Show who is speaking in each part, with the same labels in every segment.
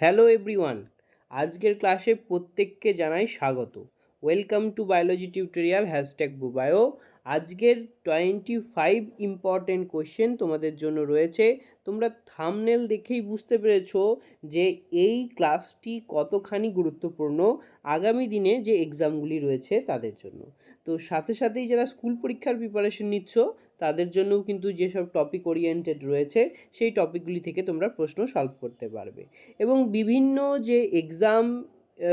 Speaker 1: Hello everyone, আজকের ক্লাসে প্রত্যেককে জানাই স্বাগত। Welcome to biology tutorial, hashtag বুবায়ো। আজকের টোয়েন্টি ফাইভ ইম্পর্টেন্ট কোয়েশ্চেন তোমাদের জন্য রয়েছে। তোমরা থামনেল দেখেই বুঝতে পেরেছ যে এই ক্লাসটি কতখানি গুরুত্বপূর্ণ, আগামী দিনে যে এক্সামগুলি রয়েছে তাদের জন্য। তো সাথে সাথেই যারা স্কুল পরীক্ষার প্রিপারেশন নিচ্ছ তাদের জন্যও কিন্তু যেসব টপিক ওরিয়েন্টেড রয়েছে, সেই টপিকগুলি থেকে তোমরা প্রশ্ন সলভ করতে পারবে। এবং বিভিন্ন যে এক্সাম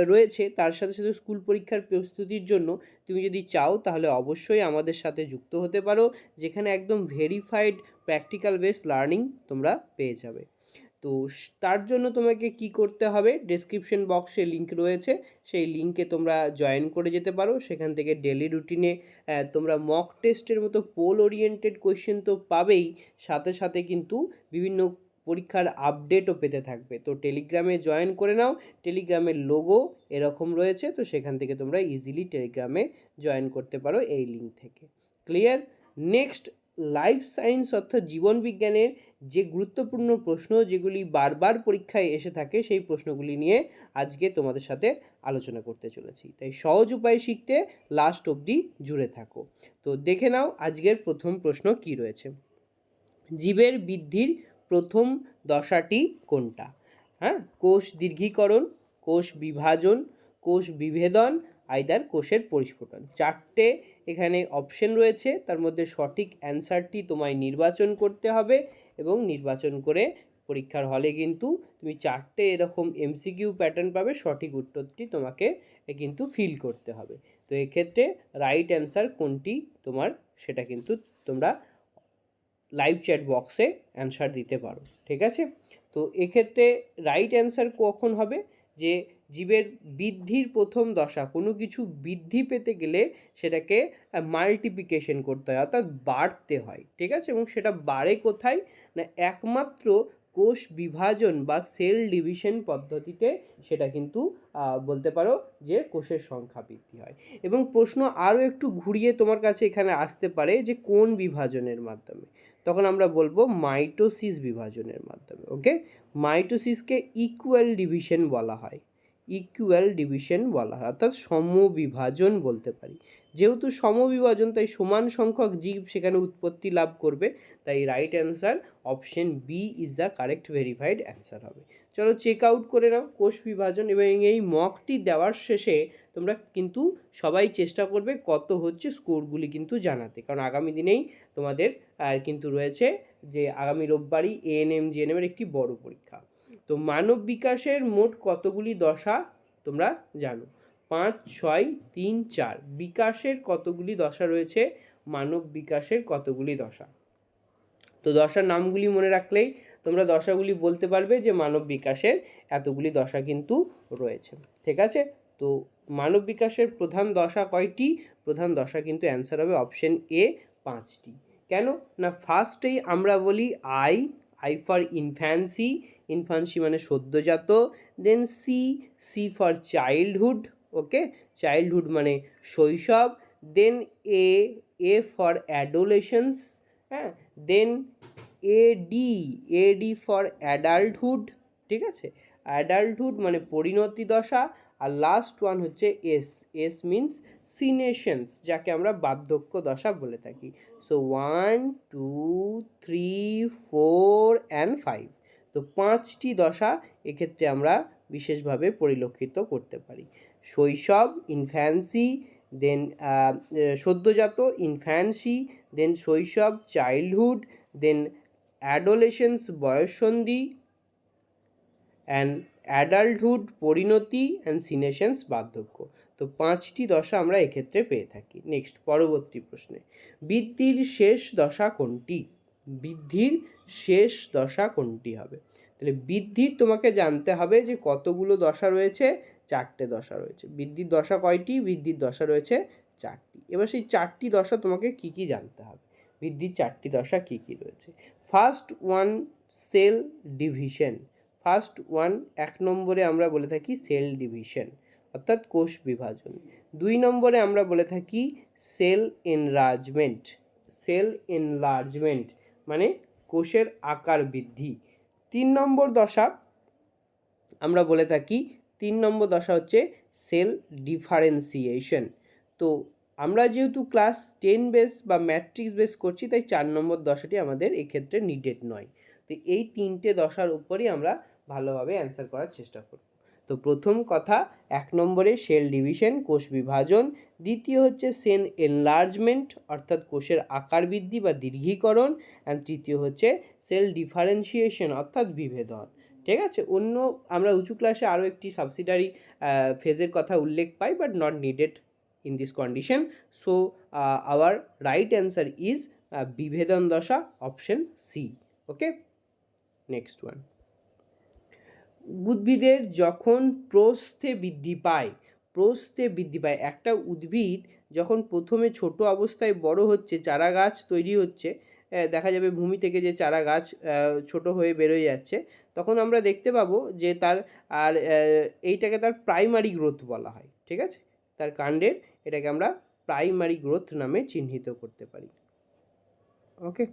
Speaker 1: রয়েছে, তার সাথে সাথে স্কুল পরীক্ষার প্রস্তুতির জন্য তুমি যদি চাও, তাহলে অবশ্যই আমাদের সাথে যুক্ত হতে পারো, যেখানে একদম ভেরিফাইড প্র্যাকটিক্যাল বেস লার্নিং তোমরা পেয়ে যাবে। তো তার জন্য তোমাকে কি করতে হবে? ডেসক্রিপশন বক্সে লিঙ্ক রয়েছে। সেই লিঙ্কে তোমরা জয়েন করে যেতে পারো। সেখান থেকে ডেলি রুটিনে তোমরা মক টেস্টের মতো পোল ওরিয়েন্টেড কোয়েশ্চেন তো পাবেই। সাথে সাথে কিন্তু বিভিন্ন পরীক্ষার আপডেটও পেতে থাকবে। তো টেলিগ্রামে জয়েন করে নাও। টেলিগ্রামের লোগো এরকম রয়েছে। তো সেখান থেকে তোমরা ইজিলি টেলিগ্রামে জয়েন করতে পারো এই লিঙ্ক থেকে। ক্লিয়ার নেক্সট লাইফ সায়েন্স অর্থাৎ জীবন বিজ্ঞানের যে গুরুত্বপূর্ণ প্রশ্ন যেগুলি বারবার পরীক্ষায় এসে থাকে, সেই প্রশ্নগুলি নিয়ে আজকে তোমাদের সাথে আলোচনা করতে চলেছি। তাই সহজ উপায় শিখতে লাস্ট অবধি জুড়ে থাকো। তো দেখে নাও আজকের প্রথম প্রশ্ন কি রয়েছে। জীবের বৃদ্ধির প্রথম দশাটি কোনটা? হ্যাঁ কোষ দীর্ঘীকরণ, কোষ বিভাজন, কোষ বিভেদন আইদার কোষের পরিস্ফুটন। চারটে এখানে অপশন রয়েছে, তার মধ্যে সঠিক অ্যান্সারটি তোমায় নির্বাচন করতে হবে এবং নির্বাচন করে পরীক্ষার হলে কিন্তু তুমি চারটে এরকম এমসিকিউ প্যাটার্ন পাবে, সঠিক উত্তরটি তোমাকে কিন্তু ফিল করতে হবে। তো এক্ষেত্রে রাইট অ্যান্সার কোনটি তোমার সেটা কিন্তু তোমরা লাইভ চ্যাট বক্সে অ্যান্সার দিতে পারো, ঠিক আছে? তো এক্ষেত্রে রাইট অ্যান্সার কখন হবে? যে জীবের বৃদ্ধির প্রথম দশা, কোনো কিছু বৃদ্ধি পেতে গেলে সেটাকে মাল্টিপ্লিকেশন করতে হয়, অর্থাৎ বাড়তে হয়, ঠিক আছে? এবং সেটা বাড়ে কোথায়? না, একমাত্র কোষ বিভাজন বা সেল ডিভিশন পদ্ধতিতে সেটা কিন্তু বলতে পারো যে কোষের সংখ্যা বৃদ্ধি হয়। এবং প্রশ্ন আরও একটু ঘুরিয়ে তোমার কাছে এখানে আসতে পারে যে কোন বিভাজনের মাধ্যমে? তখন আমরা বলব মাইটোসিস বিভাজনের মাধ্যমে ওকে মাইটোসিসকে ইকুয়াল ডিভিশন বলা হয়। ইকুয়াল ডিভিশন বলা হয়, অর্থাৎ সমবিভাজন বলতে পারি। যেহেতু সমবিভাজন, তাই সমান সংখ্যক জীব সেখানে উৎপত্তি লাভ করবে, তাই right answer option B is the correct verified answer হবে। চলো চেক আউট করে নাও কোষ বিভাজন এবং এই মকটি দেওয়ার শেষে তোমরা কিন্তু সবাই চেষ্টা করবে কত হচ্ছে স্কোরগুলি কিন্তু জানাতে। কারণ আগামী দিনেই তোমাদের কিন্তু রয়েছে যে আগামী রোববারই এএনএম জিএনএমের একটি বড় পরীক্ষা। তো মানব বিকাশের মোট কতগুলি দশা তোমরা জানো? পাঁচ, ছয়, তিন, চার। বিকাশের কতগুলি দশা রয়েছে? মানব বিকাশের কতগুলি দশা? তো দশার নামগুলি মনে রাখলেই তোমরা দশাগুলি বলতে পারবে যে মানব বিকাশের এতগুলি দশা কিন্তু রয়েছে। ঠিক আছে? তো মানব বিকাশের প্রধান দশা কয়টি? প্রধান দশা কিন্তু অ্যান্সার হবে অপশন এ পাঁচটি। কেন? না ফার্স্টেই আমরা বলি I I for infancy infancy মানে সদ্যজাত then C C for childhood okay childhood মানে শৈশব then A A for adolescence হ্যাঁ? Then A D A D for adulthood ঠিক আছে? অ্যাডাল্টহুড মানে পরিণতি দশা, আর লাস্ট ওয়ান হচ্ছে এস এস মিন্স সিনেশনস যাকে আমরা বার্ধক্য দশা বলে থাকি। So one two three four and five তো পাঁচটি দশা এক্ষেত্রে আমরা বিশেষভাবে পরিলক্ষিত করতে পারি। শৈশব ইনফ্যান্সি দেন সদ্যজাত ইনফ্যান্সি দেন শৈশব চাইল্ডহুড দেন অ্যাডোলেশনস বয়ঃসন্ধি অ্যান্ড অ্যাডাল্টহুড পরিণতি অ্যান্ড সিনেশনস বার্ধক্য। তো পাঁচটি দশা আমরা এক্ষেত্রে পেয়ে থাকি। নেক্সট পরবর্তী প্রশ্নে। বৃদ্ধির শেষ দশা কোনটি? বৃদ্ধির শেষ দশা কোনটি হবে? তাহলে বৃদ্ধির তোমাকে জানতে হবে যে কতগুলো দশা রয়েছে? চারটে দশা রয়েছে। বৃদ্ধির দশা কয়টি? বৃদ্ধির দশা রয়েছে চারটি। এবার সেই চারটি দশা তোমাকে কি কি জানতে হবে? বৃদ্ধির চারটি দশা কি কি রয়েছে? First one cell division first one এক নম্বরে আমরা বলে থাকি সেল ডিভিশন অর্থাৎ কোষ বিভাজন। দুই নম্বরে আমরা বলে থাকি সেল এনলার্জমেন্ট সেল এনলার্জমেন্ট মানে কোষের আকার বৃদ্ধি। তিন নম্বর দশা, আমরা বলে থাকি তিন নম্বর দশা হচ্ছে সেল ডিফারেন্সিয়েশন। তো আমরা যেহেতু ক্লাস টেন বেস বা ম্যাট্রিক্স বেস করছি, তাই চার নম্বর দশাটি আমাদের এক্ষেত্রে নিডেড নয়। তো এই তিনটে দশার উপরই আমরা ভালোভাবে অ্যান্সার করার চেষ্টা করব। তো প্রথম কথা, এক নম্বরে সেল ডিভিশন, কোষ বিভাজন। দ্বিতীয় হচ্ছে সেল এনলার্জমেন্ট, অর্থাৎ কোষের আকার বৃদ্ধি বা দীর্ঘীকরণ। অ্যান্ড তৃতীয় হচ্ছে সেল ডিফারেন্সিয়েশন, অর্থাৎ বিভেদন। ঠিক আছে? অন্য, আমরা উঁচু ক্লাসে আরও একটি সাবসিডারি ফেজের কথা উল্লেখ পাই but not needed in this condition so our right answer is বিভেদন দশা option C okay next one উদ্ভিদের যখন প্রস্থে বৃদ্ধি পায়, প্রস্থে বৃদ্ধি পায়, একটা উদ্ভিদ যখন প্রথমে ছোট অবস্থায় বড় হচ্ছে, চারা গাছ তৈরি হচ্ছে দেখা যাবে ভূমি থেকে যে চারা গাছ ছোট হয়ে বেরোয় যাচ্ছে, তখন আমরা দেখতে পাবো যে তার, আর এইটাকে তার প্রাইমারি গ্রোথ বলা হয়, ঠিক আছে? তার কাণ্ডের এটাকে আমরা প্রাইমারি গ্রোথ নামে চিহ্নিত করতে পারি ওকে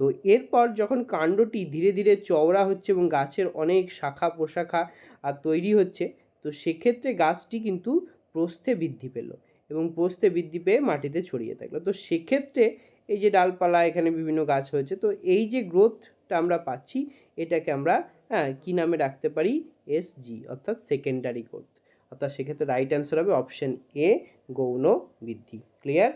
Speaker 1: তো এরপর যখন কাণ্ডটি ধীরে ধীরে চওড়া হচ্ছে এবং গাছের অনেক শাখা প্রশাখা আর তৈরি হচ্ছে, তো সেক্ষেত্রে গাছটি কিন্তু প্রস্থে বৃদ্ধি পেল এবং প্রস্থে বৃদ্ধি পেয়ে মাটিতে ছড়িয়ে থাকল। তো সেক্ষেত্রে এই যে ডালপালা, এখানে বিভিন্ন গাছ হয়েছে, তো এই যে গ্রোথটা আমরা পাচ্ছি, এটাকে আমরা হ্যাঁ কী নামে রাখতে পারি? এস জি অর্থাৎ সেকেন্ডারি গ্রোথ অর্থাৎ সেক্ষেত্রে রাইট অ্যান্সার হবে অপশন এ গৌণ বৃদ্ধি। ক্লিয়ার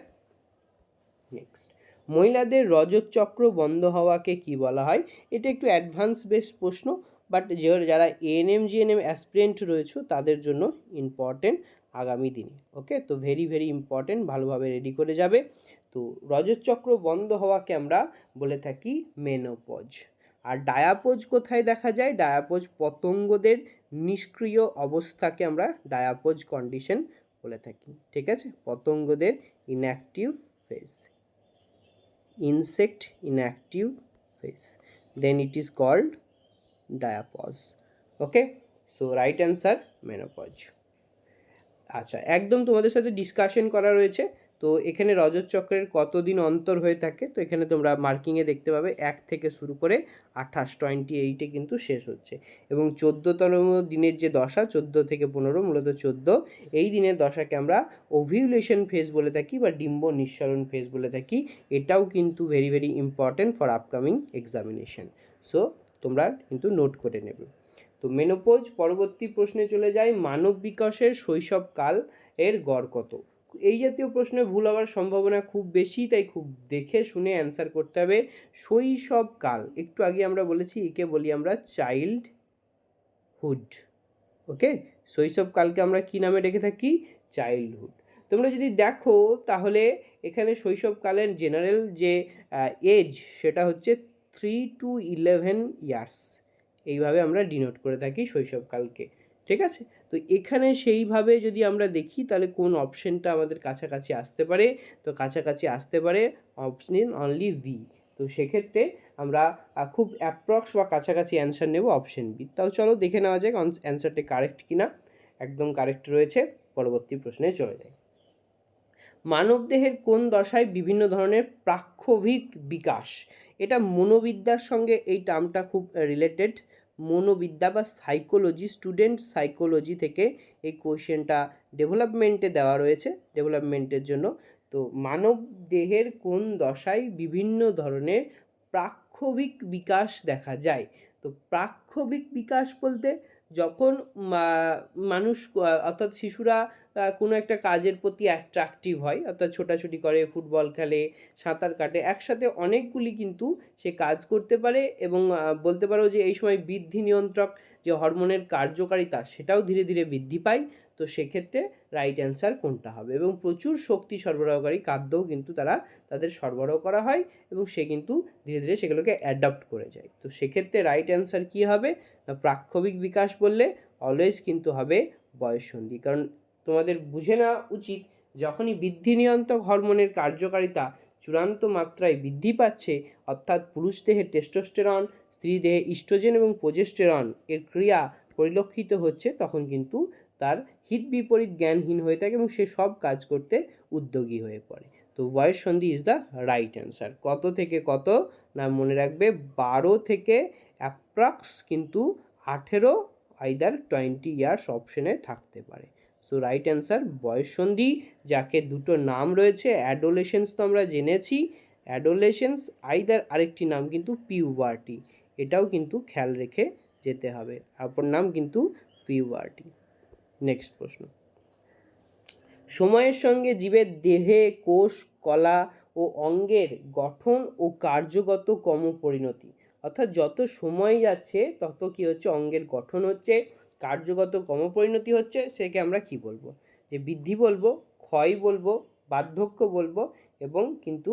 Speaker 1: নেক্সট মহিলাদের রজত চক্র বন্ধ হওয়াকে কি বলা হয়? এটা একটু অ্যাডভান্স বেস প্রশ্ন বাট যে যারা এএনএম জিএনএম অ্যাসপিরেন্ট রয়েছে, তাদের জন্য ইম্পর্টেন্ট আগামী দিনে ওকে তো ভেরি ভেরি ইম্পর্টেন্ট ভালোভাবে রেডি করে যাবে। তো রজত চক্র বন্ধ হওয়াকে আমরা বলে থাকি মেনোপজ আর ডায়াপোজ কোথায় দেখা যায়? ডায়াপোজ পতঙ্গদের নিষ্ক্রিয় অবস্থাকে আমরা ডায়াপোজ কন্ডিশন বলে থাকি, ঠিক আছে? পতঙ্গদের inactive phase insect inactive phase then it is called diapause okay so right answer menopause আচ্ছা একদম তোমাদের সাথে ডিসকাশন করা রয়েছে তো এখানে রজত চক্রের কতদিন অন্তর হয়ে থাকে? তো এখানে তোমরা মার্কিংয়ে দেখতে পাবে এক থেকে শুরু করে আঠাশ, টোয়েন্টি এইটে কিন্তু শেষ হচ্ছে। এবং চোদ্দোতম দিনের যে দশা, চোদ্দ থেকে পনেরো, মূলত চোদ্দ, এই দিনের দশাকে আমরা ওভিউলেশন ফেজ বলে থাকি বা ডিম্ব নিঃসরণ ফেজ বলে থাকি। এটাও কিন্তু very very important for upcoming examination. So, তোমরা কিন্তু নোট করে নেবে। তো মেনোপোজ পরবর্তী প্রশ্নে চলে যায় মানব বিকাশের শৈশবকাল এর গড় কত? এই জাতীয় প্রশ্নে ভুল হওয়ার সম্ভাবনা খুব বেশি, তাই খুব দেখে শুনে অ্যান্সার করতে হবে। শৈশবকাল একটু আগে আমরা বলেছি, একে বলি আমরা চাইল্ড হুড ওকে শৈশবকালকে আমরা কি নামে রেখে থাকি? চাইল্ডহুড তোমরা যদি দেখো, তাহলে এখানে শৈশবকালের জেনারেল যে এজ সেটা হচ্ছে থ্রি টু ইলেভেন ইয়ার্স এইভাবে আমরা ডিনোট করে থাকি শৈশবকালকে ঠিক আছে? তো এখানে সেইভাবে যদি আমরা দেখি, তাহলে কোন অপশনটা আমাদের কাছাকাছি আসতে পারে? তো কাছাকাছি আসতে পারে অপশন ইন অনলি ভি তো সেক্ষেত্রে আমরা খুব অ্যাপ্রক্স বা কাছাকাছি অ্যান্সার নেব অপশন বি তাও চলো দেখে নেওয়া যাক অ্যান্সারটি কারেক্ট কিনা। একদম কারেক্ট রয়েছে। পরবর্তী প্রশ্নে চলে যাই। মানবদেহের কোন দশায় বিভিন্ন ধরনের প্রাক্ষবিক বিকাশ? এটা মনোবিদ্যার সঙ্গে এই টার্মটা খুব রিলেটেড মনোবিদ্যা বা সাইকোলজি স্টুডেন্ট সাইকোলজি থেকে এই কোশ্চেনটা ডেভেলপমেন্টে দেওয়া রয়েছে। ডেভেলপমেন্টের জন্য। তো মানব দেহের কোন দশায় বিভিন্ন ধরনের প্রাক্ষোভিক বিকাশ দেখা যায়? তো প্রাক্ষোভিক বিকাশ বলতে যখন মানুষ অর্থাৎ শিশুরা কোনো একটা কাজের প্রতি অ্যাট্রাকটিভ হয়, অর্থাৎ ছোটাছুটি করে, ফুটবল খেলে, সাঁতার কাটে, একসাথে অনেকগুলি কিন্তু সে কাজ করতে পারে এবং বলতে পারো যে এই সময় বৃদ্ধি নিয়ন্ত্রক যে হরমোনের কার্যকারিতা সেটাও ধীরে ধীরে বৃদ্ধি পায়, তো সেক্ষেত্রে রাইট অ্যান্সার কোনটা হবে? এবং প্রচুর শক্তি সরবরাহকারী খাদ্যও কিন্তু তারা তাদের সরবরাহ করা হয় এবং সে কিন্তু ধীরে ধীরে সেগুলোকে অ্যাডাপ্ট করে যায়। তো সেক্ষেত্রে রাইট অ্যান্সার কী হবে? না প্রাক্ষবিক বিকাশ বললে অলওয়েজ কিন্তু হবে বয়ঃসন্ধি। কারণ তোমাদের বুঝে নেওয়া উচিত, যখনই বৃদ্ধি নিয়ন্ত্রক হরমোনের কার্যকারিতা চূড়ান্ত মাত্রায় বৃদ্ধি পাচ্ছে, অর্থাৎ পুরুষ দেহে টেস্টোস্টেরন স্ত্রী দেহে ইস্ট্রোজেন এবং প্রোজেস্টেরন এর ক্রিয়া পরিলক্ষিত হচ্ছে, তখন কিন্তু তার হিত বিপরীত জ্ঞানহীন হয়ে থাকে এবং সে সব কাজ করতে উদ্যোগী হয়ে পড়ে। তো বয়স সন্ধি ইজ দ্য রাইট অ্যান্সার কত থেকে কত? না, মনে রাখবে বারো থেকে অ্যাপ্রক্স কিন্তু আঠেরো আইদার টোয়েন্টি ইয়ার্স অপশনে থাকতে পারে। সো রাইট অ্যান্সার বয়ঃসন্ধি যাকে দুটো নাম রয়েছে অ্যাডোলেশনস তো আমরা জেনেছি। অ্যাডোলেশনস আইদার আরেকটি নাম কিন্তু পিউবার্টি এটাও কিন্তু খেয়াল রেখে যেতে হবে। অপর নাম কিন্তু পিউবার্টি নেক্সট প্রশ্ন। সময়ের সঙ্গে জীবের দেহে কোষ, কলা ও অঙ্গের গঠন ও কার্যগত কম পরিণতি অর্থাৎ যত সময় যাচ্ছে, তত কি হচ্ছে? অঙ্গের গঠন হচ্ছে, কার্যগত কম পরিণতি হচ্ছে, সেকে আমরা কি বলব? যে বৃদ্ধি বলব, ক্ষয় বলব, বার্ধক্য বলব এবং কিন্তু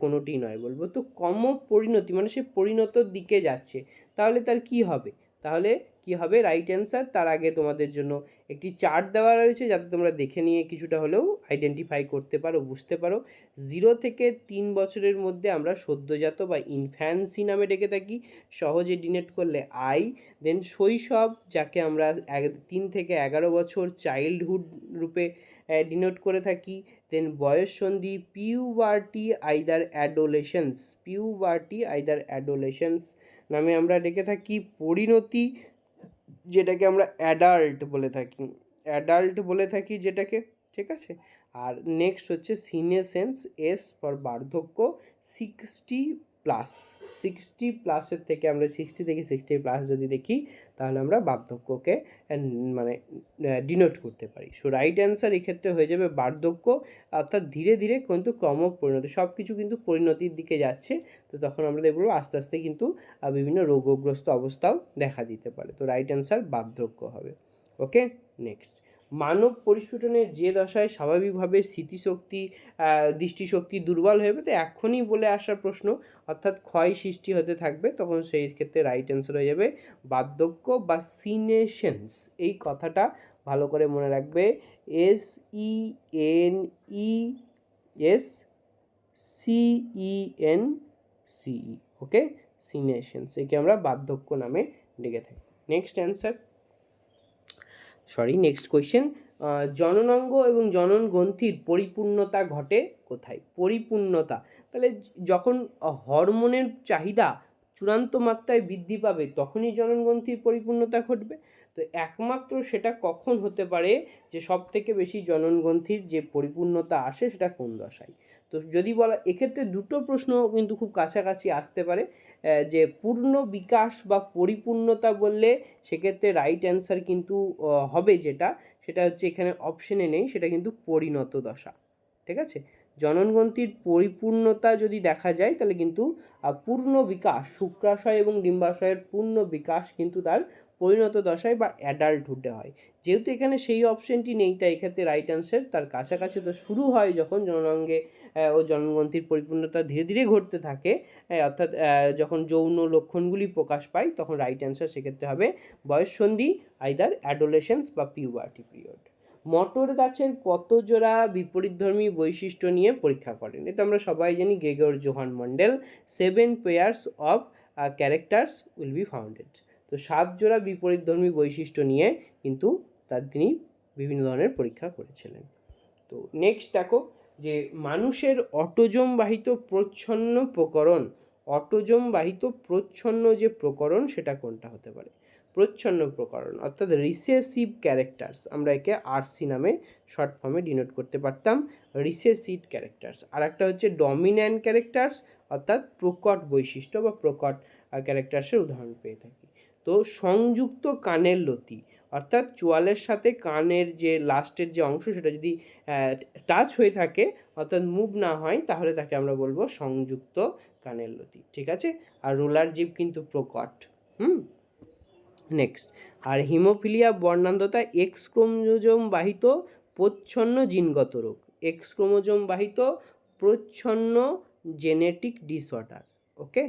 Speaker 1: কোনোটি নয় বলব। তো কম পরিণতি মানে সে পরিণতর দিকে যাচ্ছে, তাহলে তার কি হবে? তাহলে কি হবে? রাইট অ্যান্সার তার আগে তোমাদের জন্য একটি চার্ট দেওয়া রয়েছে যাতে তোমরা দেখে নিয়ে কিছুটা হলেও আইডেন্টিফাই করতে পারো, বুঝতে পারো। জিরো থেকে তিন বছরের মধ্যে আমরা সদ্যজাত বা ইনফ্যান্সি নামে ডেকে থাকি। সহজে ডিনেট করলে আই দেন শৈশব, যাকে আমরা তিন থেকে এগারো বছর চাইল্ডহুড রূপে ডিনোট করে থাকি। Then বয়ঃসন্ধি puberty either adolescence puberty either adolescence নামে আমরা ডেকে থাকি পরিণতি, যেটাকে আমরা অ্যাডাল্ট বলে থাকি। অ্যাডাল্ট বলে থাকি যেটাকে, ঠিক আছে? আর নেক্সট হচ্ছে সিনেসেন্স এস ফর বার্ধক্য সিক্সটি প্লাস, সিক্সটি প্লাসের থেকে আমরা সিক্সটি থেকে সিক্সটি প্লাস যদি দেখি, তাহলে আমরা বার্ধক্যকে মানে ডিনোট করতে পারি। সো রাইট অ্যান্সার এক্ষেত্রে হয়ে যাবে বার্ধক্য, অর্থাৎ ধীরে ধীরে কিন্তু ক্রম পরিণতি সব কিছু কিন্তু পরিণতির দিকে যাচ্ছে, তো তখন আমরা দেখব আস্তে আস্তে কিন্তু বিভিন্ন রোগগ্রস্ত অবস্থাও দেখা দিতে পারে। তো রাইট অ্যান্সার বার্ধক্য হবে। ওকে নেক্সট মানব পরিস্ফুটনের যে দশায় স্বাভাবিকভাবে স্মৃতিশক্তি দৃষ্টিশক্তি দুর্বল হয়ে তো এখনই বলে আসার প্রশ্ন, অর্থাৎ ক্ষয় সৃষ্টি হতে থাকবে, তখন সেই ক্ষেত্রে রাইট অ্যান্সার হয়ে যাবে, বার্ধক্য বা সিনেশনস, এই কথাটা ভালো করে মনে রাখবে S E N E S C E N C E okay senescence একে আমরা বার্ধক্য নামে ডেকে থাকি। Next answer sorry next question জননাঙ্গ এবং জনন গ্রন্থির পরিপূর্ণতা ঘটে কোথায়? পরিপূর্ণতা। তাহলে যখন হরমোনের চাহিদা চূড়ান্ত মাত্রায় বৃদ্ধি পাবে, তখনই জনন গ্রন্থির পরিপূর্ণতা ঘটবে। তো একমাত্র সেটা কখন হতে পারে যে সব থেকে বেশি জনন গ্রন্থির যে পরিপূর্ণতা আসে সেটা কোন দশায়? তো যদি বলা, এক্ষেত্রে দুটো প্রশ্ন কিন্তু খুব কাছাকাছি আসতে পারে। যে পূর্ণ বিকাশ বা পরিপূর্ণতা বললে সেক্ষেত্রে রাইট অ্যান্সার কিন্তু হবে যেটা। সেটা হচ্ছে এখানে অপশনে নেই, সেটা কিন্তু পরিণত দশা। ঠিক আছে? জননগ্রন্থির পরিপূর্ণতা যদি দেখা যায়, তাহলে কিন্তু পূর্ণ বিকাশ, শুক্রাশয় এবং ডিম্বাশয়ের পূর্ণ বিকাশ কিন্তু তার পরিণত দশায় বা অ্যাডাল্টহুডে হয়। যেহেতু এখানে সেই অপশনটি নেই, তাই এক্ষেত্রে রাইট অ্যান্সার তার কাছাকাছি তো শুরু হয় যখন জননাঙ্গে ও জনগ্রন্থির পরিপূর্ণতা ধীরে ধীরে ঘটতে থাকে অর্থাৎ যখন যৌন লক্ষণগুলি প্রকাশ পায়, তখন রাইট অ্যান্সার সেক্ষেত্রে হবে বয়ঃসন্ধি আইদার অ্যাডোলেশনস বা পিউবার্টি পিরিয়ড মটর গাছের কত জোড়া বিপরীতধর্মী বৈশিষ্ট্য নিয়ে পরীক্ষা করেন? এটা আমরা সবাই জানি Gregor Johann Mendel seven pairs of characters will be founded তো সাত জোড়া বিপরীতধর্মী বৈশিষ্ট্য নিয়ে কিন্তু তার তিনি বিভিন্ন ধরনের পরীক্ষা করেছিলেন। তো নেক্সট দেখো যে মানুষের অটোজম বাহিত প্রচ্ছন্ন প্রকরণ, অটোজম বাহিত প্রচ্ছন্ন যে প্রকরণ সেটা কোনটা হতে পারে? প্রচ্ছন্ন প্রকরণ, অর্থাৎ রিসেসিভ ক্যারেক্টার্স আমরা একে আরসি নামে শর্ট ফর্মে ডিনোট করতে পারতাম। রিসেসিভ ক্যারেক্টার্স আর একটা হচ্ছে ডমিন্যান্ট ক্যারেক্টার্স অর্থাৎ প্রকট বৈশিষ্ট্য বা প্রকট ক্যারেক্টার্সের উদাহরণ পেয়ে থাকি। তো সংযুক্ত কানের লতি, অর্থাৎ চোয়ালের সাথে কানের যে লাস্টের যে অংশ সেটা যদি টাচ হয়ে থাকে, অর্থাৎ মুভ না হয়, তাহলে তাকে আমরা বলব সংযুক্ত কানের লতি, ঠিক আছে? আর রোলার জিভ কিন্তু প্রকট, হুম? নেক্সট আর হিমোফিলিয়া বর্ণান্ধতা এক্স ক্রোমোজোম বাহিত প্রচ্ছন্ন জিনগত রোগ এক্স ক্রোমোজোম বাহিত প্রচ্ছন্ন genetic disorder okay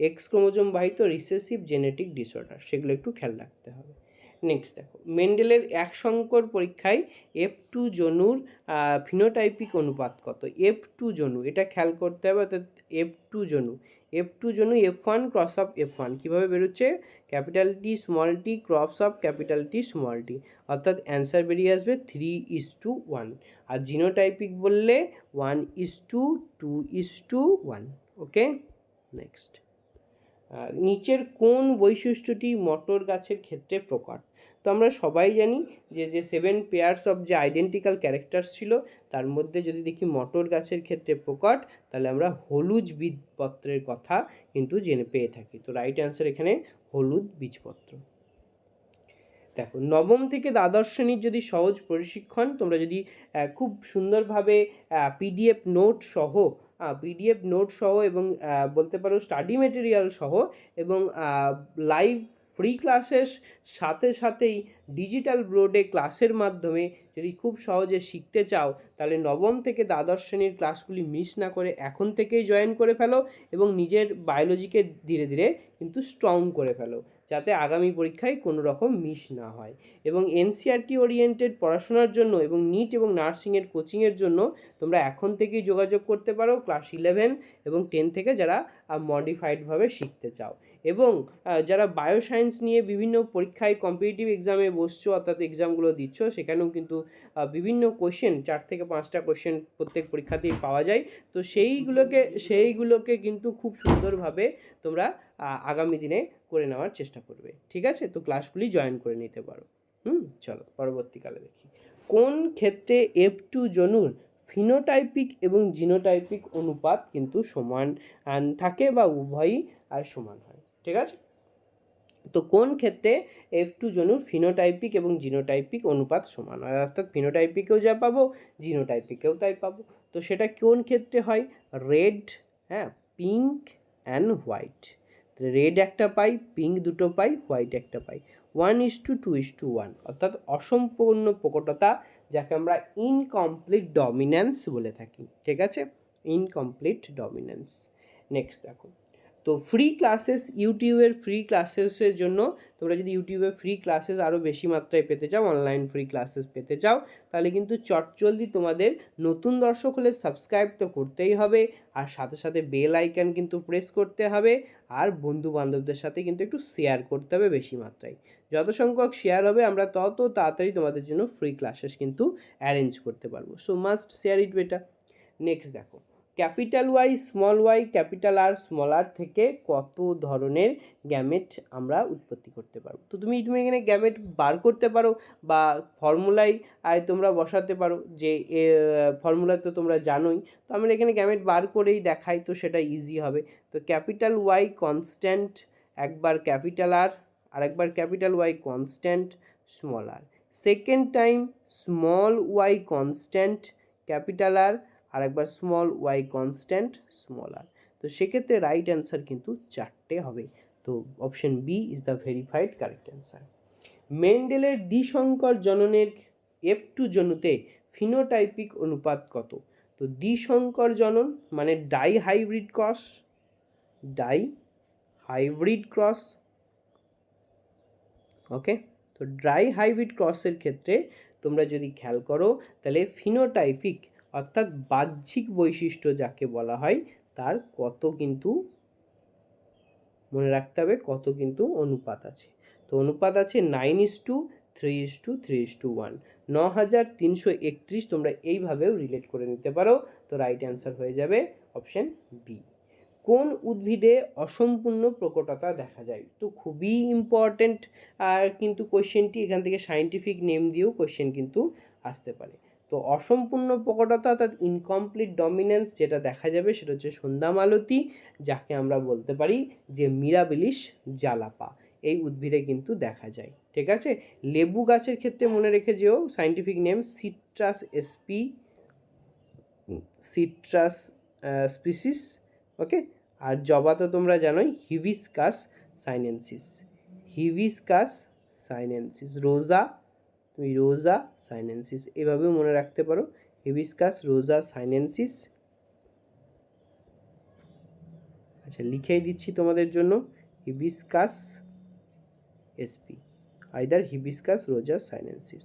Speaker 1: X chromosome বাহিত রিসেসিভ জেনেটিক ডিসঅর্ডার সেগুলো একটু খেয়াল রাখতে হবে। নেক্সট দেখো মেন্ডেলের এক সংকর পরীক্ষায় এফ টু জনুর ফিনোটাইপিক অনুপাত কত? এফ টু জনু, এটা খেয়াল করতে হবে, অর্থাৎ এফ টু জনু। F two জনু F one cross of F one কীভাবে বেরোচ্ছে? Capital T small T cross of capital T small T অর্থাৎ অ্যান্সার বেরিয়ে আসবে থ্রি ইস টু ওয়ান আর জিনোটাইপিক বললে one is to two is to one okay next নিচের কোন বৈশিষ্ট্যটি মটর গাছের ক্ষেত্রে প্রকট? তো আমরা সবাই জানি যে যে সেভেন পেয়ার্স অফ যে আইডেন্টিক্যাল ক্যারেক্টার্স ছিল, তার মধ্যে যদি দেখি মটর গাছের ক্ষেত্রে প্রকট, তাহলে আমরা হলুদ বীজপত্রের কথা কিন্তু জেনে পেয়ে থাকি। তো রাইট অ্যান্সার এখানে হলুদ বীজপত্র। দেখো, নবম থেকে দ্বাদশ শ্রেণির যদি সহজ প্রশিক্ষণ, তোমরা যদি খুব সুন্দরভাবে পিডিএফ নোট সহ পিডিএফ নোট সহ এবং বলতে পারো স্টাডি মেটেরিয়াল সহ এবং লাইভ ফ্রি ক্লাসের সাথে সাথেই ডিজিটাল বোর্ডে ক্লাসের মাধ্যমে যদি খুব সহজে শিখতে চাও, তাহলে নবম থেকে দ্বাদশ শ্রেণির ক্লাসগুলি মিস না করে এখন থেকেই জয়েন করে ফেলো এবং নিজের বায়োলজিকে ধীরে ধীরে কিন্তু স্ট্রং করে ফেলো। যাতে আগামী পরীক্ষায় কোনো রকম মিস না হয়। এবং এনসিআরটি ওরিয়েন্টেড পড়াশোনার জন্য এবং নিট এবং নার্সিংয়ের কোচিংয়ের জন্য তোমরা এখন থেকেই যোগাযোগ করতে পারো ক্লাস ইলেভেন এবং টেন থেকে যারা মডিফাইডভাবে শিখতে চাও। এবং যারা বায়োসায়েন্স নিয়ে বিভিন্ন পরীক্ষায় কম্পিটিটিভ এক্সামে বসছো, অর্থাৎ এক্সামগুলো দিচ্ছ, সেখানেও কিন্তু বিভিন্ন কোশ্চেন চার থেকে পাঁচটা কোশ্চেন প্রত্যেক পরীক্ষাতেই পাওয়া যায়। তো সেইগুলোকে সেইগুলোকে কিন্তু খুব সুন্দরভাবে তোমরা আগামী দিনে করে নেওয়ার চেষ্টা করবে। ঠিক আছে? তো ক্লাসগুলি জয়েন করে নিতে পারো। হুম? চলো, পরবর্তীকালে দেখি। কোন ক্ষেত্রে এফ টু জনুর ফিনোটাইপিক এবং জিনোটাইপিক অনুপাত কিন্তু সমান থাকে বা উভয়ই সমান হয়? ঠিক আছে? তো কোন ক্ষেত্রে এফ টু জনুর ফিনোটাইপিক এবং জিনোটাইপিক অনুপাত সমান হয়? অর্থাৎ ফিনোটাইপিকেও যা পাবো জিনোটাইপিকেও তাই পাবো। তো সেটা কোন ক্ষেত্রে হয়? রেড হ্যাঁ পিঙ্ক অ্যান্ড হোয়াইট রেড একটা পাই পিঙ্ক দুটো পাই হোয়াইট একটা পাই। One is to two is to one অর্থাৎ অসম্পূর্ণ প্রকটতা, যাকে আমরা ইনকমপ্লিট ডমিন্যান্স বলে থাকি। ঠিক আছে? ইনকমপ্লিট ডমিন্যান্স নেক্সট দেখো। তো ফ্রি ক্লাসেস ইউটিউবের ফ্রি ক্লাসেসের জন্য তোমরা যদি ইউটিউবে ফ্রি ক্লাসেস আরও বেশি মাত্রায় পেতে চাও অনলাইন ফ্রি ক্লাসেস পেতে চাও, তাহলে কিন্তু চটজলদি তোমাদের নতুন দর্শক হলে সাবস্ক্রাইব তো করতেই হবে, আর সাথে সাথে বেল আইকন কিন্তু প্রেস করতে হবে, আর বন্ধু বান্ধবদের সাথে কিন্তু একটু শেয়ার করতে হবে বেশি মাত্রায়। যত সংখ্যক শেয়ার হবে, আমরা তত তাড়াতাড়ি তোমাদের জন্য ফ্রি ক্লাসেস কিন্তু অ্যারেঞ্জ করতে পারব। সো মাস্ট শেয়ার ইট বেটা নেক্সট দেখো। Capital Y, small Y, capital R, small R থেকে কত ধরনের গ্যামেট আমরা উৎপত্তি করতে পারব? তো তুমি তুমি এখানে গ্যামেট বার করতে পারো বা ফর্মুলায় আয় তোমরা বসাতে পারো যে ফর্মুলা তো তোমরা জানোই। তো আমরা এখানে গ্যামেট বার করেই দেখাই, তো সেটা ইজি হবে। তো ক্যাপিটাল ওয়াই কনস্ট্যান্ট একবার ক্যাপিটাল আর, আরেকবার capital Y constant small R. Second time small Y constant capital R আরেকবার small Y constant small R তো সেক্ষেত্রে রাইট অ্যান্সার কিন্তু চারটে হবে। তো option B is the verified correct answer মেন্ডেলের দ্বিসংকর জননের এফ টু জনুতে ফিনোটাইপিক অনুপাত কত? তো দ্বিসংকর জনন মানে dihybrid cross dihybrid cross okay তো ড্রাই হাইব্রিড ক্রসের ক্ষেত্রে তোমরা যদি খেয়াল করো, তাহলে ফিনোটাইপিক অর্থাৎ বাহ্যিক বৈশিষ্ট্য যাকে বলা হয়, তার কত কিন্তু মনে রাখতে হবে, কত কিন্তু অনুপাত আছে। তো অনুপাত আছে nine is to three is to three is to one ন হাজার তিনশো একত্রিশ তোমরা এইভাবেও রিলেট করে নিতে পারো। তো রাইট অ্যান্সার হয়ে যাবে অপশন বি কোন উদ্ভিদে অসম্পূর্ণ প্রকটতা দেখা যায়? তো খুবই ইম্পর্ট্যান্ট আর কিন্তু কোশ্চেনটি এখান থেকে সায়েন্টিফিক নেম দিয়েও কোশ্চেন কিন্তু আসতে পারে। তো অসম্পূর্ণ প্রকটতা অর্থাৎ ইনকমপ্লিট ডমিনেন্স যেটা দেখা যাবে সেটা হচ্ছে সন্ধ্যা মালতী, যাকে আমরা বলতে পারি যে মিরাবিলিস জালাপা এই উদ্ভিদে কিন্তু দেখা যায়, ঠিক আছে? লেবু গাছের ক্ষেত্রে মনে রেখে যেও scientific name citrus SP citrus species okay আর জবা তো তোমরা জানোই হিভিসকাস সাইনেন্সিস হিভিসকাস সাইনেন্সিস রোজা তুমি রোজা সাইনেন্সিস, এভাবেও মনে রাখতে পারো। Hibiscus, rosa sinensis. আচ্ছা লিখেই দিচ্ছি তোমাদের জন্য। Hibiscus SP, either hibiscus, rosa sinensis.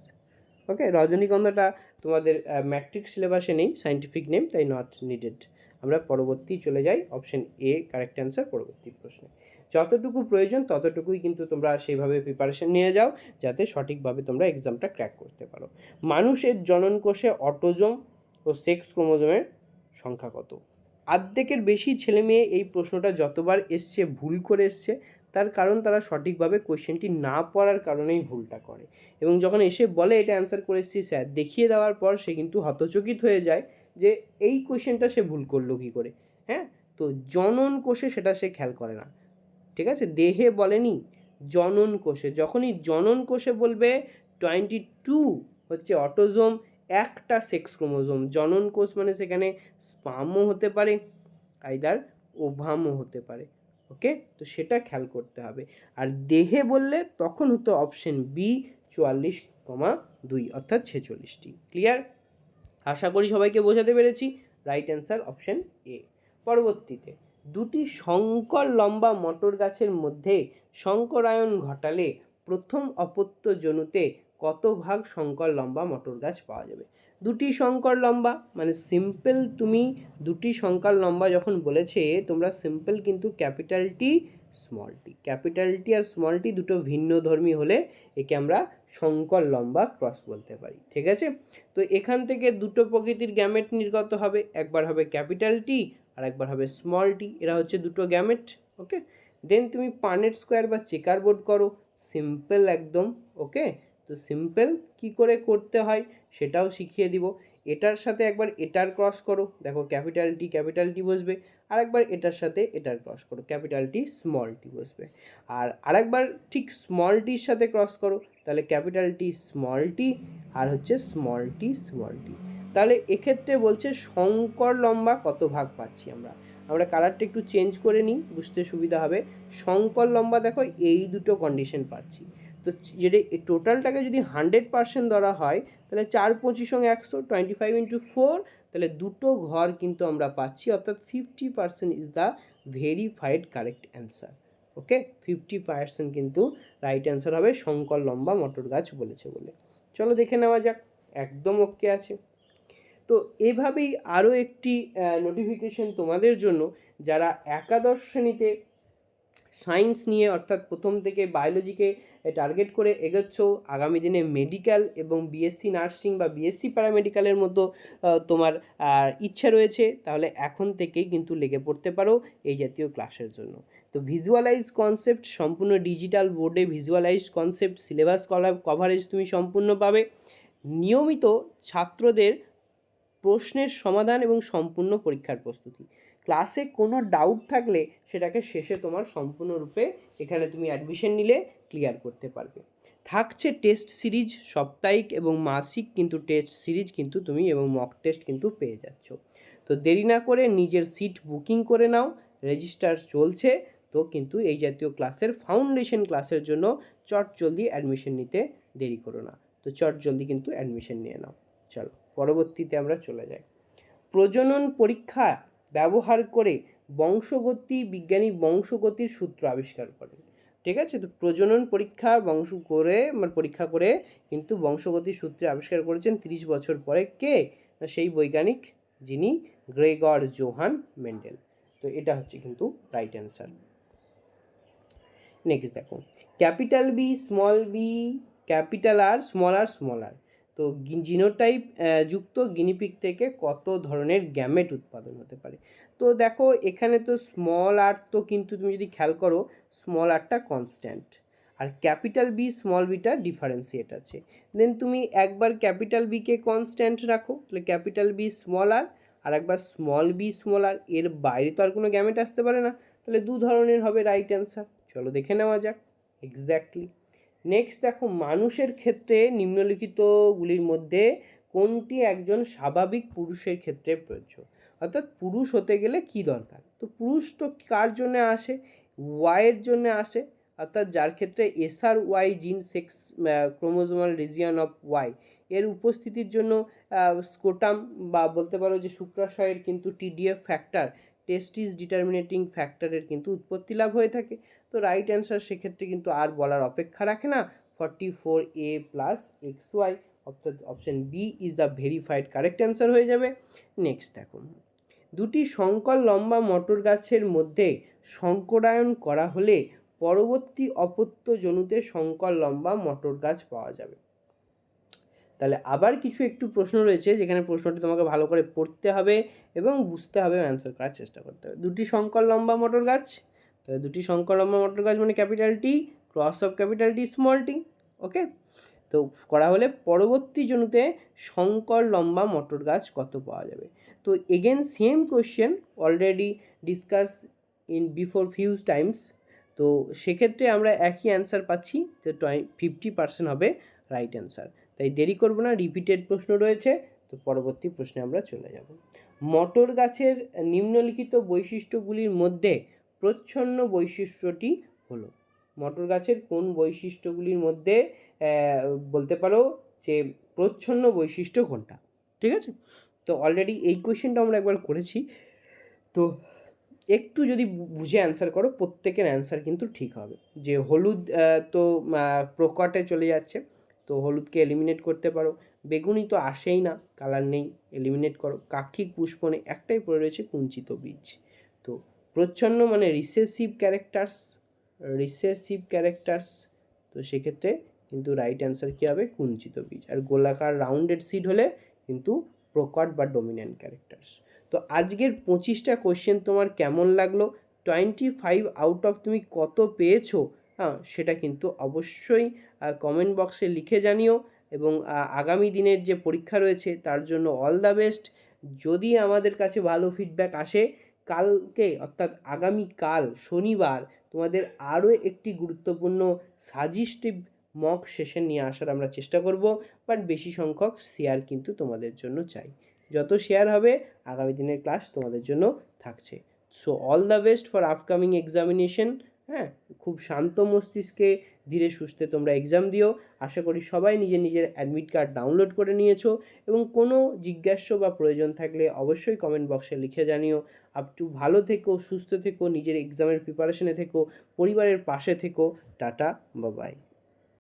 Speaker 1: Okay রজনীগন্ধাটা তোমাদের ম্যাট্রিক সিলেবাসে নেই, সাইন্টিফিক নেম, তাই নট নিডেড আমরা পরবর্তী চলে যাই অপশন এ কারেক্ট অ্যান্সার পরবর্তী প্রশ্নে। যতটুকু প্রয়োজন ততটুকুই কিন্তু তোমরা সেইভাবে প্রিপারেশন নিয়ে যাও, যাতে সঠিকভাবে তোমরা এক্সামটা ক্র্যাক করতে পারো। মানুষের জননকোষে অটোজোম ও সেক্স ক্রোমোজোমের সংখ্যা কত? অর্ধেকের বেশি ছেলে মেয়ে এই প্রশ্নটা যতবার এসছে, ভুল করে এসছে, তার কারণ তারা সঠিকভাবে কোয়েশ্চেনটি না পড়ার কারণেই ভুলটা করে। এবং যখন এসে বলে এটা অ্যান্সার করে এসেছি স্যার দেখিয়ে দেওয়ার পর সে কিন্তু হতচকিত হয়ে যায় যে এই কোয়েশ্চেনটা সে ভুল করল কী করে? হ্যাঁ? তো জনন কোষে সেটা সে খেয়াল করে না। ঠিক আছে? দেহে বলেনি, জনন কোষে। যখনই জনন কোষে বলবে টোয়েন্টি টু হচ্ছে অটোজোম একটা সেক্স ক্রোমোজোম জনন কোষ মানে সেখানে স্পামও হতে পারে আইদার ওভামও হতে পারে। ওকে? তো সেটা খেয়াল করতে হবে। আর দেহে বললে তখন হতো অপশন বি চুয়াল্লিশ কমা দুই, অর্থাৎ ছেচল্লিশটি। ক্লিয়ার আশা করি সবাইকে বোঝাতে পেরেছি। রাইট অ্যান্সার অপশন এ পরবর্তীতে, দুটি শঙ্কর লম্বা মটর গাছের মধ্যে শঙ্করায়ন ঘটালে প্রথম অপত্য জনুতে কত ভাগ শঙ্কর লম্বা মটর গাছ পাওয়া যাবে? দুটি শঙ্কর লম্বা মানে সিম্পল তুমি, দুটি শঙ্কর লম্বা যখন বলেছে, তোমরা সিম্পল কিন্তু capital T small T capital R small T দুটো ভিন্ন ধর্মী হলে একে আমরা শঙ্কর লম্বা ক্রস বলতে পারি, ঠিক আছে? তো এখান থেকে দুটো প্রকৃতির গ্যামেট নির্গত হবে, একবার হবে ক্যাপিটাল টি আর একবার হবে স্মল টি এরা হচ্ছে দুটো গ্যামেট ওকে দেন তুমি পানেট স্কোয়ার বা চেকার বোর্ড করো সিম্পল একদম ওকে তো সিম্পল কি করে করতে হয় সেটাও শিখিয়ে দিব। এটার সাথে একবার এটার ক্রস করো, দেখো ক্যাপিটাল টি ক্যাপিটাল টি বসবে। আর একবার এটার সাথে এটার ক্রস করো ক্যাপিটাল টি স্মল টি বসবে। আর আরেকবার ঠিক স্মল টির সাথে ক্রস করো, তাহলে ক্যাপিটাল টি স্মল টি আর হচ্ছে স্মল টি স্মল টি তাহলে এক্ষেত্রে বলছে শঙ্কর লম্বা কত ভাগ পাচ্ছি আমরা? আমরা কালারটা একটু চেঞ্জ করে নিই, বুঝতে সুবিধা হবে। শঙ্কর লম্বা দেখো, এই দুটো কন্ডিশন পাচ্ছি। তো যেটা টোটালটাকে যদি হান্ড্রেড পার্সেন্ট ধরা হয়, তাহলে চার পঁচিশ সঙ্গে একশো টোয়েন্টি ফাইভ ইন্টু ফোর তাহলে দুটো ঘর কিন্তু আমরা পাচ্ছি, অর্থাৎ fifty percent is the verified correct answer okay fifty percent কিন্তু রাইট অ্যান্সার হবে, শঙ্কর লম্বা মটর গাছ বলেছে বলে। চলো দেখে নেওয়া যাক, একদম ওকে আছে। তো এভাবেই আরও একটি নোটিফিকেশন তোমাদের জন্য, যারা একাদশ শ্রেণীতে সায়েন্স নিয়ে, অর্থাৎ প্রথম থেকে বায়োলজিকে টার্গেট করে এগোচ্ছ। আগামী দিনে মেডিকেল এবং বিএসসি নার্সিং বা বিএসসি প্যারামেডিক্যালের মতো তোমার ইচ্ছা রয়েছে, তাহলে এখন থেকেই কিন্তু লেগে পড়তে পারো এই জাতীয় ক্লাসের জন্য। তো ভিজুয়ালাইজ কনসেপ্ট সম্পূর্ণ ডিজিটাল বোর্ডে ভিজুয়ালাইজ কনসেপ্ট সিলেবাস কভারেজ তুমি সম্পূর্ণ পাবে। নিয়মিত ছাত্রদের প্রশ্নের সমাধান এবং সম্পূর্ণ পরীক্ষার প্রস্তুতি। ক্লাসে কোনো ডাউট থাকলে সেটাকে শেষে তোমার সম্পূর্ণরূপে এখানে তুমি অ্যাডমিশন নিলে ক্লিয়ার করতে পারবে। থাকছে টেস্ট সিরিজ সাপ্তাহিক এবং মাসিক কিন্তু টেস্ট সিরিজ কিন্তু তুমি এবং মক টেস্ট কিন্তু পেয়ে যাচ্ছ। তো দেরি না করে নিজের সিট বুকিং করে নাও রেজিস্টার চলছে, তো কিন্তু এই জাতীয় ক্লাসের ফাউন্ডেশন ক্লাসের জন্য চট জলদি অ্যাডমিশন নিতে দেরি করো না। তো চট জলদি কিন্তু অ্যাডমিশন নিয়ে নাও। চলো, পরবর্তীতে আমরা চলে যাই। প্রজনন পরীক্ষা ব্যবহার করে বংশগতি, বিজ্ঞানী বংশগতির সূত্র আবিষ্কার করেন। ঠিক আছে? তো প্রজনন পরীক্ষা বংশ করে মানে পরীক্ষা করে কিন্তু বংশগতির সূত্রে আবিষ্কার করেছেন তিরিশ বছর পরে কে? সেই বৈজ্ঞানিক যিনি গ্রেগর জোহান মেন্ডেল। তো এটা হচ্ছে কিন্তু রাইট অ্যান্সার। নেক্সট দেখো। Capital B, small B, capital R, small R small R. তো জিনোটাইপ যুক্ত গিনিপিক থেকে কত ধরনের গ্যামেট উৎপাদন হতে পারে? তো দেখো, এখানে তো স্মল আর্ট তো কিন্তু তুমি যদি খেয়াল করো স্মল আর্টটা কনস্ট্যান্ট আর ক্যাপিটাল বি স্মল বিটা ডিফারেন্সিয়েট আছে। দেন তুমি একবার ক্যাপিটাল বিকে কনস্ট্যান্ট রাখো, তাহলে ক্যাপিটাল বি স্মল আর আর একবার স্মল বি স্মল আর এর বাইরে তো আর কোনো গ্যামেট আসতে পারে না। তাহলে দু ধরনের হবে রাইট অ্যান্সার চলো দেখে নেওয়া যাক এক্স্যাক্টলি নেক্সট দেখো, মানুষের ক্ষেত্রে নিম্নলিখিতগুলির মধ্যে কোনটি একজন স্বাভাবিক পুরুষের ক্ষেত্রে প্রযোজ্য? অর্থাৎ পুরুষ হতে গেলে কি দরকার? তো পুরুষ তো কার জন্য আসে? ওয়াইয়ের জন্য আসে। অর্থাৎ যার ক্ষেত্রে SR Y gene sex chromosomal region of Y এর উপস্থিতির জন্য স্কোটাম বা বলতে পারো যে শুক্রাশয়ের কিন্তু টিডিএফ ফ্যাক্টর টেস্টিস ডিটারমিনেটিং ফ্যাক্টরের কিন্তু উৎপত্তি লাভ হয়ে থাকে। তো রাইট অ্যান্সার সেক্ষেত্রে কিন্তু আর বলার অপেক্ষা রাখে না। Forty four A plus X Y অর্থাৎ option B is the verified correct answer হয়ে যাবে। নেক্সট দেখুন। দুটি সংকর লম্বা মটর গাছের মধ্যে সংকরায়ন করা হলে পরবর্তী অপত্য জনুতে লম্বা মটর গাছ পাওয়া যাবে। তাহলে আবার কিছু একটু প্রশ্ন রয়েছে যেখানে প্রশ্নটি তোমাকে ভালো করে পড়তে হবে এবং বুঝতে হবে অ্যান্সার করার চেষ্টা করতে হবে। দুটি শঙ্কর লম্বা মটর গাছ, তাহলে দুটি শঙ্কর লম্বা মটর গাছ মানে capital T cross of capital T small T okay তো করা হলে পরবর্তী জনুতে শঙ্কর লম্বা মটর গাছ কত পাওয়া যাবে? তো again same question already discuss in before few times তো সেক্ষেত্রে আমরা একই অ্যান্সার পাচ্ছি, তো ফিফটি পার্সেন্ট হবে রাইট অ্যান্সার তাই দেরি করব না রিপিটেড প্রশ্ন রয়েছে, তো পরবর্তী প্রশ্নে আমরা চলে যাব। মটর গাছের নিম্নলিখিত বৈশিষ্ট্যগুলির মধ্যে প্রচ্ছন্ন বৈশিষ্ট্যটি হলো, মটর গাছের কোন বৈশিষ্ট্যগুলির মধ্যে বলতে পারো যে প্রচ্ছন্ন বৈশিষ্ট্য কোনটা, ঠিক আছে? তো অলরেডি এই কোয়েশ্চেনটা আমরা একবার করেছি, তো একটু যদি বুঝে অ্যান্সার করো, প্রত্যেকের অ্যান্সার কিন্তু ঠিক হবে। যে হলুদ তো প্রকটে চলে যাচ্ছে তো হলুদকে এলিমিনেট করতে পারো। বেগুনি তো আসেই না কালার নেই এলিমিনেট করো। কাক্ষিক পুষ্পনে একটাই পড়ে রয়েছে কুঞ্চিত বীজ। তো প্রচ্ছন্ন মানে রিসেসিভ ক্যারেক্টার্স রিসেসিভ ক্যারেক্টার্স তো সেক্ষেত্রে কিন্তু রাইট অ্যান্সার কী হবে? কুঞ্চিত বীজ। আর গোলাকার রাউন্ডেড সিড হলে কিন্তু প্রকট বা ডমিন্যান্ট ক্যারেক্টার্স তো আজকের পঁচিশটা কোশ্চেন তোমার কেমন লাগল? টোয়েন্টি ফাইভ আউট অফ তুমি কত পেয়েছ? হ্যাঁ সেটা কিন্তু অবশ্যই কমেন্ট বক্সে লিখে জানিও এবং আগামী দিনের যে পরীক্ষা রয়েছে তার জন্য অল দ্য বেস্ট যদি আমাদের কাছে ভালো ফিডব্যাক আসে, কালকে অর্থাৎ আগামী কাল শনিবার তোমাদের আরও একটি গুরুত্বপূর্ণ সাজেস্টিভ মক সেশন নিয়ে আসার আমরা চেষ্টা করব বাট বেশি সংখ্যক শেয়ার কিন্তু তোমাদের জন্য চাই। যত শেয়ার হবে, আগামী দিনের ক্লাস তোমাদের জন্য থাকছে। So all the best for upcoming examination হ্যাঁ খুব শান্ত মস্তিষ্কে ধীরে সুস্থে তোমরা এক্সাম দিও। আশা করি সবাই নিজের নিজের অ্যাডমিট কার্ড ডাউনলোড করে নিয়েছো এবং কোনো জিজ্ঞাস্য বা প্রয়োজন থাকলে অবশ্যই কমেন্ট বক্সে লিখে জানিও। আপ টু ভালো থেকো, সুস্থ থেকো, নিজের এক্সামের প্রিপারেশনে থেকো, পরিবারের পাশে থেকো। টাটা বা বাই